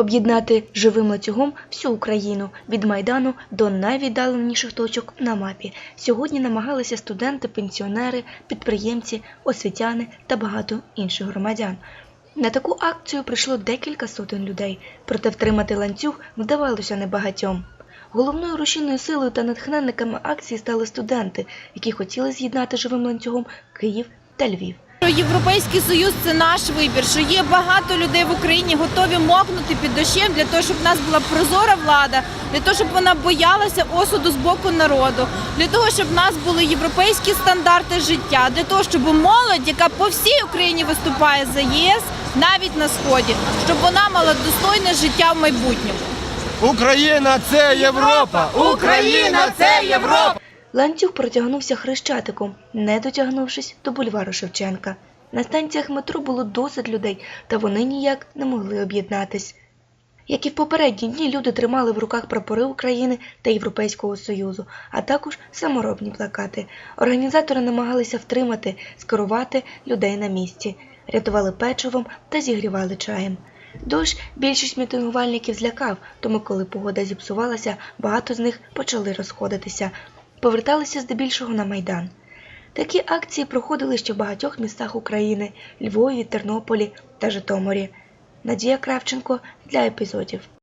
об'єднати живим ланцюгом всю Україну від майдану до найвіддаленіших точок на мапі. Сьогодні намагалися студенти, пенсіонери, підприємці, освітяни та багато інших громадян. На таку акцію прийшло декілька сотень людей, проте втримати ланцюг вдавалося небагатьом. Головною рушійною силою та натхненниками акції стали студенти, які хотіли з'єднати живим ланцюгом Київ та Львів. Європейський союз це наш вибір. Що є багато людей в Україні готові мокнути під дощем для того, щоб в нас була прозора влада, для того, щоб вона боялася осуду з боку народу, для того, щоб в нас були європейські стандарти життя, для того, щоб молодь, яка по всій Україні виступає за ЄС, навіть на сході, щоб вона мала достойне життя в майбутньому. Україна це Європа! Україна це Європа! Ланцюг протягнувся хрещатиком, не дотягнувшись до бульвару Шевченка. На станціях метро було досить людей, та вони ніяк не могли об'єднатись. Як і в попередні дні, люди тримали в руках прапори України та Європейського Союзу, а також саморобні плакати. Організатори намагалися втримати, скерувати людей на місці, рятували печивом та зігрівали чаєм. Дощ більшість мітингувальників злякав, тому коли погода зіпсувалася, багато з них почали розходитися, поверталися здебільшого на майдан. Такі акції проходили ще в багатьох містах України Львові, Тернополі та Житомирі. Надія Кравченко для епізодів.